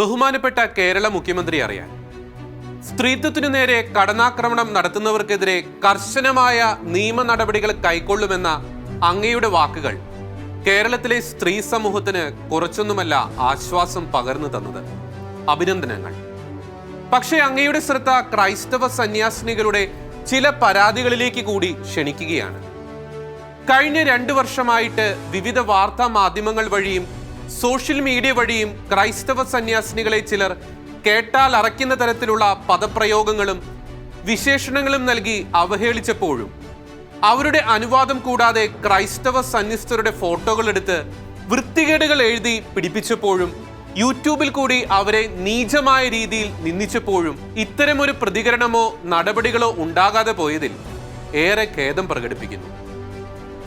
ബഹുമാനപ്പെട്ട കേരള മുഖ്യമന്ത്രി അറിയാൻ. സ്ത്രീത്വത്തിനു നേരെ കടനാക്രമണം നടത്തുന്നവർക്കെതിരെ കർശനമായ നിയമ നടപടികൾ കൈക്കൊള്ളുമെന്ന അങ്ങയുടെ വാക്കുകൾ കേരളത്തിലെ സ്ത്രീ സമൂഹത്തിന് കുറച്ചൊന്നുമല്ല ആശ്വാസം പകർന്നു തന്നത്. അഭിനന്ദനങ്ങൾ. പക്ഷേ അങ്ങയുടെ ശ്രദ്ധ ക്രൈസ്തവ സന്യാസിനികളുടെ ചില പരാതികളിലേക്ക് കൂടി ക്ഷണിക്കുകയാണ്. കഴിഞ്ഞ രണ്ടു വർഷമായിട്ട് വിവിധ വാർത്താ മാധ്യമങ്ങൾ വഴിയും സോഷ്യൽ മീഡിയ വഴിയും ക്രൈസ്തവ സന്യാസിനികളെ ചിലർ കേട്ടാൽ അറയ്ക്കുന്ന തരത്തിലുള്ള പദപ്രയോഗങ്ങളും വിശേഷണങ്ങളും നൽകി അവഹേളിച്ചപ്പോഴും അവരുടെ അനുവാദം കൂടാതെ ക്രൈസ്തവ സന്യസ്തരുടെ ഫോട്ടോകൾ എടുത്ത് വൃത്തികേടുകൾ എഴുതി പിടിപ്പിച്ചപ്പോഴും യൂട്യൂബിൽ കൂടി അവരെ നീചമായ രീതിയിൽ നിന്ദിച്ചപ്പോഴും ഇത്തരമൊരു പ്രതികരണമോ നടപടികളോ ഉണ്ടാകാതെ പോയതിൽ ഏറെ ഖേദം പ്രകടിപ്പിക്കുന്നു.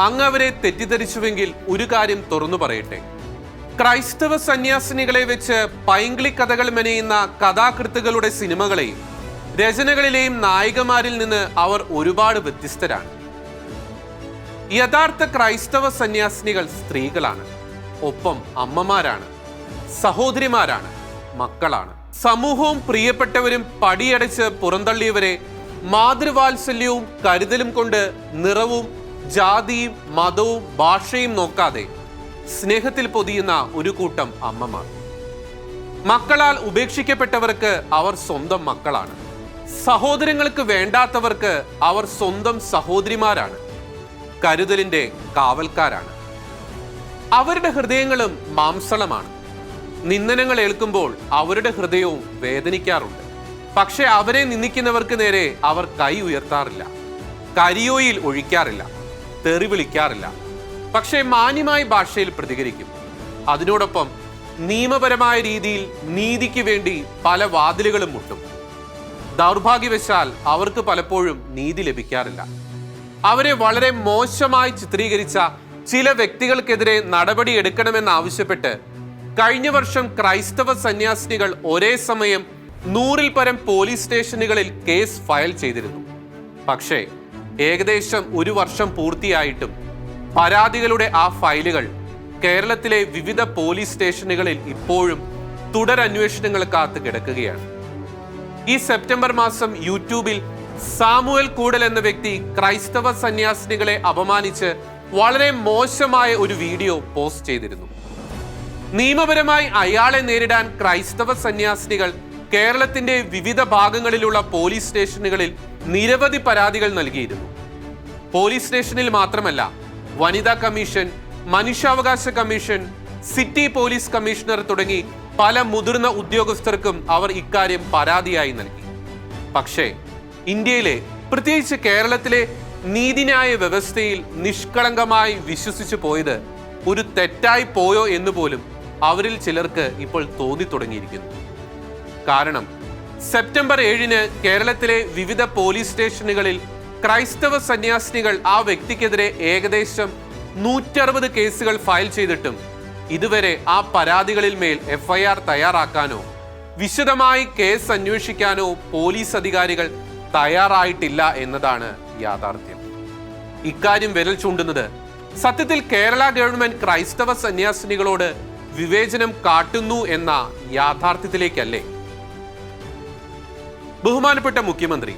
അങ്ങ് അവരെ തെറ്റിദ്ധരിച്ചുവെങ്കിൽ ഒരു കാര്യം തുറന്നു പറയട്ടെ. ക്രൈസ്തവ സന്യാസിനികളെ വെച്ച് പൈങ്കിളി കഥകൾ മെനയുന്ന കഥാകൃത്തുകളുടെ സിനിമകളെയും രചനകളിലെയും നായികമാരിൽ നിന്ന് അവർ ഒരുപാട് വ്യത്യസ്തരാണ്. യഥാർത്ഥ ക്രൈസ്തവ സന്യാസിനികൾ സ്ത്രീകളാണ്. ഒപ്പം അമ്മമാരാണ് സഹോദരിമാരാണ് മക്കളാണ്. സമൂഹവും പ്രിയപ്പെട്ടവരും പടിയടച്ച് പുറന്തള്ളിയവരെ മാതൃവാത്സല്യവും കരുതലും കൊണ്ട് നിറവും ജാതിയും മതവും ഭാഷയും നോക്കാതെ സ്നേഹത്തിൽ പൊതിയുന്ന ഒരു കൂട്ടം അമ്മമാർ. മക്കളാൽ ഉപേക്ഷിക്കപ്പെട്ടവർക്ക് അവർ സ്വന്തം മക്കളാണ്. സഹോദരങ്ങൾക്ക് വേണ്ടാത്തവർക്ക് അവർ സ്വന്തം സഹോദരിമാരാണ്. കരുതലിന്റെ കാവൽക്കാരാണ്. അവരുടെ ഹൃദയങ്ങളും മാംസളമാണ്. നിന്ദനങ്ങൾ ഏൽക്കുമ്പോൾ അവരുടെ ഹൃദയവും വേദനിക്കാറുണ്ട്. പക്ഷെ അവരെ നിന്ദിക്കുന്നവർക്ക് നേരെ അവർ കൈ ഉയർത്താറില്ല. കരിയോയിൽ ഒഴിക്കാറില്ല. തെറി വിളിക്കാറില്ല. പക്ഷേ മാന്യമായ ഭാഷയിൽ പ്രതികരിക്കും. അതിനോടൊപ്പം നിയമപരമായ രീതിയിൽ നീതിക്ക് വേണ്ടി പല വാതിലുകളും മുട്ടും. ദൗർഭാഗ്യവശാൽ അവർക്ക് പലപ്പോഴും നീതി ലഭിക്കാറില്ല. അവരെ വളരെ മോശമായി ചിത്രീകരിച്ച ചില വ്യക്തികൾക്കെതിരെ നടപടി എടുക്കണമെന്നാവശ്യപ്പെട്ട് കഴിഞ്ഞ വർഷം ക്രൈസ്തവ സന്യാസിനികൾ ഒരേ സമയം നൂറിൽ പരം പോലീസ് സ്റ്റേഷനുകളിൽ കേസ് ഫയൽ ചെയ്തിരുന്നു. പക്ഷേ ഏകദേശം ഒരു വർഷം പൂർത്തിയായിട്ടും പരാതികളുടെ ആ ഫയലുകൾ കേരളത്തിലെ വിവിധ പോലീസ് സ്റ്റേഷനുകളിൽ ഇപ്പോഴും തുടരന്വേഷണങ്ങൾ കാത്തു കിടക്കുകയാണ്. ഈ സെപ്റ്റംബർ മാസം യൂട്യൂബിൽ സാമുവൽ കൂടൽ എന്ന വ്യക്തി ക്രൈസ്തവ സന്യാസിനികളെ അപമാനിച്ച് വളരെ മോശമായ ഒരു വീഡിയോ പോസ്റ്റ് ചെയ്തിരുന്നു. നിയമപരമായി അയാളെ നേരിടാൻ ക്രൈസ്തവ സന്യാസിനികൾ കേരളത്തിന്റെ വിവിധ ഭാഗങ്ങളിലുള്ള പോലീസ് സ്റ്റേഷനുകളിൽ നിരവധി പരാതികൾ നൽകിയിരുന്നു. പോലീസ് സ്റ്റേഷനിൽ മാത്രമല്ല വനിതാ കമ്മീഷൻ മനുഷ്യാവകാശ കമ്മീഷൻ സിറ്റി പോലീസ് കമ്മീഷണർ തുടങ്ങി പല മുതിർന്ന ഉദ്യോഗസ്ഥർക്കും അവർ ഇക്കാര്യം പരാതിയായി നൽകി. പക്ഷേ ഇന്ത്യയിലെ പ്രത്യേകിച്ച് കേരളത്തിലെ നീതിന്യായ വ്യവസ്ഥയിൽ നിഷ്കളങ്കമായി വിശ്വസിച്ചു പോയത് ഒരു തെറ്റായി പോയോ എന്ന് പോലും അവരിൽ ചിലർക്ക് ഇപ്പോൾ തോന്നി തുടങ്ങിയിരിക്കുന്നു. കാരണം സെപ്റ്റംബർ ഏഴിന് കേരളത്തിലെ വിവിധ പോലീസ് സ്റ്റേഷനുകളിൽ ക്രൈസ്തവ സന്യാസിനികൾ ആ വ്യക്തിക്കെതിരെ ഏകദേശം നൂറ്ററുപത് കേസുകൾ ഫയൽ ചെയ്തിട്ടും ഇതുവരെ ആ പരാതികളിൽ മേൽ എഫ്ഐആർ തയ്യാറാക്കാനോ വിശദമായി കേസ് അന്വേഷിക്കാനോ പോലീസ് അധികാരികൾ തയ്യാറായിട്ടില്ല എന്നതാണ് യാഥാർത്ഥ്യം. ഇക്കാര്യം വിരൽ ചൂണ്ടുന്നത് സത്യത്തിൽ കേരള ഗവൺമെന്റ് ക്രൈസ്തവ സന്യാസിനികളോട് വിവേചനം കാട്ടുന്നു എന്ന യാഥാർത്ഥ്യത്തിലേക്കല്ലേ? ബഹുമാനപ്പെട്ട മുഖ്യമന്ത്രി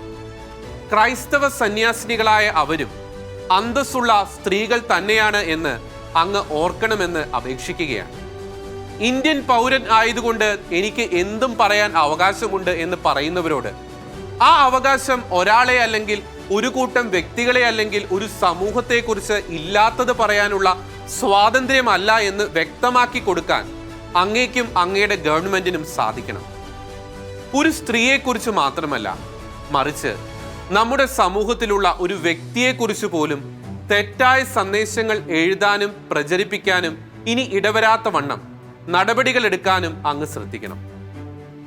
ക്രൈസ്തവ സന്യാസിനികളായ അവരും അന്തസ്സുള്ള സ്ത്രീകൾ തന്നെയാണ് എന്ന് അങ്ങ് ഓർക്കണമെന്ന് അപേക്ഷിക്കുകയാണ്. ഇന്ത്യൻ പൗരൻ ആയതുകൊണ്ട് എനിക്ക് എന്തും പറയാൻ അവകാശമുണ്ട് എന്ന് പറയുന്നവരോട് ആ അവകാശം ഒരാളെ അല്ലെങ്കിൽ ഒരു കൂട്ടം വ്യക്തികളെ അല്ലെങ്കിൽ ഒരു സമൂഹത്തെക്കുറിച്ച് ഇല്ലാത്തത് പറയാനുള്ള സ്വാതന്ത്ര്യമല്ല എന്ന് വ്യക്തമാക്കി കൊടുക്കാൻ അങ്ങേക്കും അങ്ങയുടെ ഗവൺമെന്റിനും സാധിക്കണം. ഒരു സ്ത്രീയെക്കുറിച്ച് മാത്രമല്ല മറിച്ച് നമ്മുടെ സമൂഹത്തിലുള്ള ഒരു വ്യക്തിയെക്കുറിച്ച് പോലും തെറ്റായ സന്ദേശങ്ങൾ എഴുതാനും പ്രചരിപ്പിക്കാനും ഇനി ഇടവരാത്ത വണ്ണം നടപടികൾ എടുക്കാനും അങ്ങ് ശ്രദ്ധിക്കണം.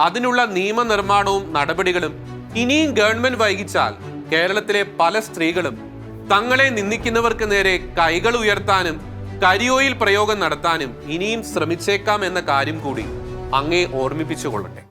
അതിനുള്ള നിയമനിർമ്മാണവും നടപടികളും ഇനിയും ഗവൺമെന്റ് വൈകിച്ചാൽ കേരളത്തിലെ പല സ്ത്രീകളും തങ്ങളെ നിന്ദിക്കുന്നവർക്ക് നേരെ കൈകൾ ഉയർത്താനും കരിയോയിൽ പ്രയോഗം നടത്താനും ഇനിയും ശ്രമിച്ചേക്കാം എന്ന കാര്യം കൂടി അങ്ങേ ഓർമ്മിപ്പിച്ചുകൊള്ളട്ടെ.